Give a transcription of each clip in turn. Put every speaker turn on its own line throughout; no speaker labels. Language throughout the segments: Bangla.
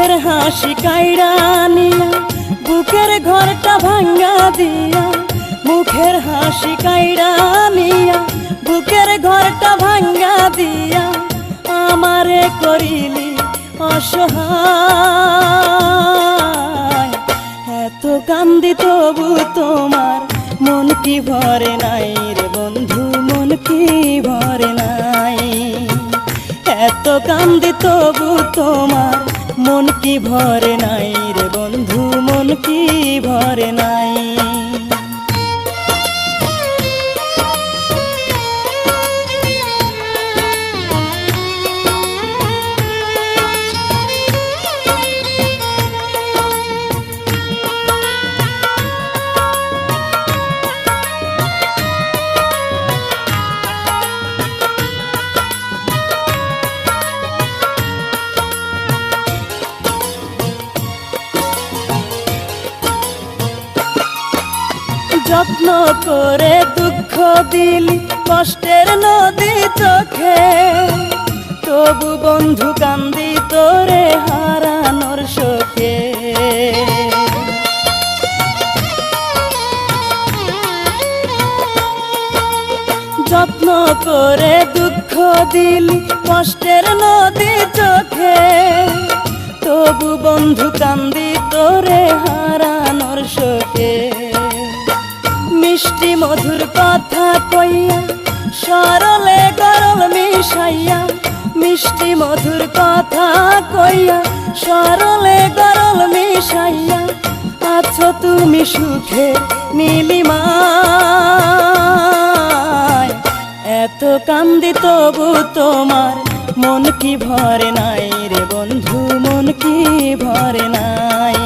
হাসি কাইড়া নিয়া বুকের ঘরটা ভাঙ্গা দিয়া, মুখের হাসি কাইড়া নিয়া বুকের ঘরটা ভাঙ্গা দিয়া আমারে করিলি অসহায়। এত কান্দি তবু তোমার মন কি ভরে নাই রে বন্ধু, মন কি ভরে নাই। এত কান্দি তবু তোমার মন কি ভরে নাই রে বন্ধু মন কি ভরে নাই? যত্ন করে দুঃখ দিলি, কষ্টের নদী চোখে। তবু বন্ধু কান্দি তোরে হারানোর শোকে। যত্ন করে দুঃখ দিলি, কষ্টের নদী চোখে। তবু বন্ধু কান্দি তোরে হারানোর শোকে। মিষ্টি মধুর কথা কইয়া, সরলে গরল মিশাইয়া, মিষ্টি মধুর কথা কইয়া, সরলে গরল মিশাইয়া, আছো তুমি সুখে নীলিমায়। এত কান্দি তবু তোমার মন কি ভরে নাই রে বন্ধু, মন কি ভরে নাই।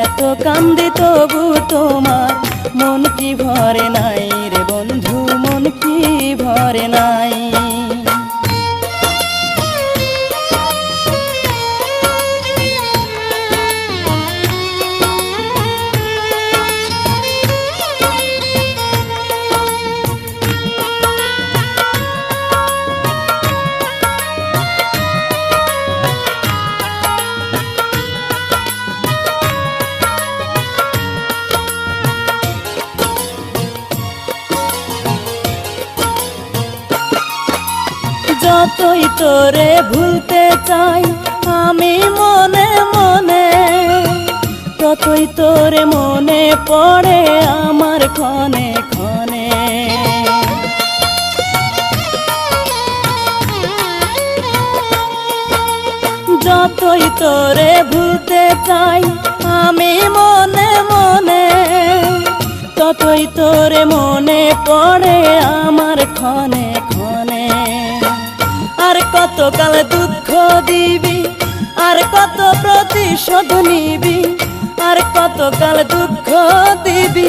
এত কান্দি তবু তোমার মন কি ভরে নাই রে বন্ধু মন কি ভরে নাই? যতই তোরে ভুলতে চাই, আমি মনে মনে, ততই তোরে মনে পড়ে আমার ক্ষণে ক্ষণে। যতই তোরে ভুলতে চাই, আমি মনে মনে, ততই তোরে মনে পড়ে আমার ক্ষণে কতকাল দুঃখ দিবি? আর কত প্রতিশোধ নিবি? আর কতকাল দুঃখ দিবি?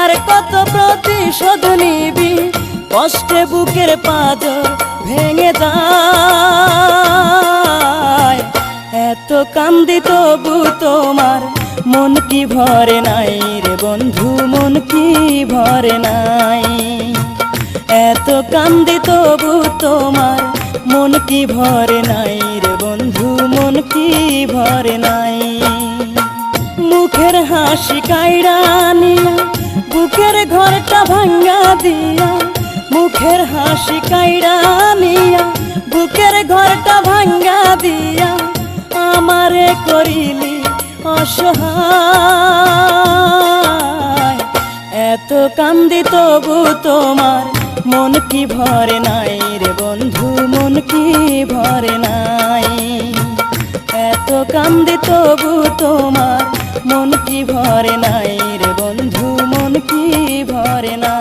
আর কত প্রতিশোধ নিবি? কষ্টে বুকের পাঁজর ভেঙে যায়। এত কান্দি তবু তোমার মন কি ভরে নাই রে বন্ধু, মন কি ভরে নাই? এত কান্দি তবু তোমার মন কি ভরে নাই রে বন্ধু, মন কি ভরে নাই। মুখের হাসি কাইড়া নিয়া, বুকের ঘরটা ভাঙ্গা দিয়া, মুখের হাসি কাইড়া নিয়া, বুকের ঘরটা ভাঙ্গা দিয়া, আমারে করিলি অসহায়। এত কান্দি তবু তোমার মন কি ভরে নাই রে বন্ধু কি ভরে নাই। এত কান্দি তবু তোমার মন কি ভরে নাই রে বন্ধু, মন কি ভরে না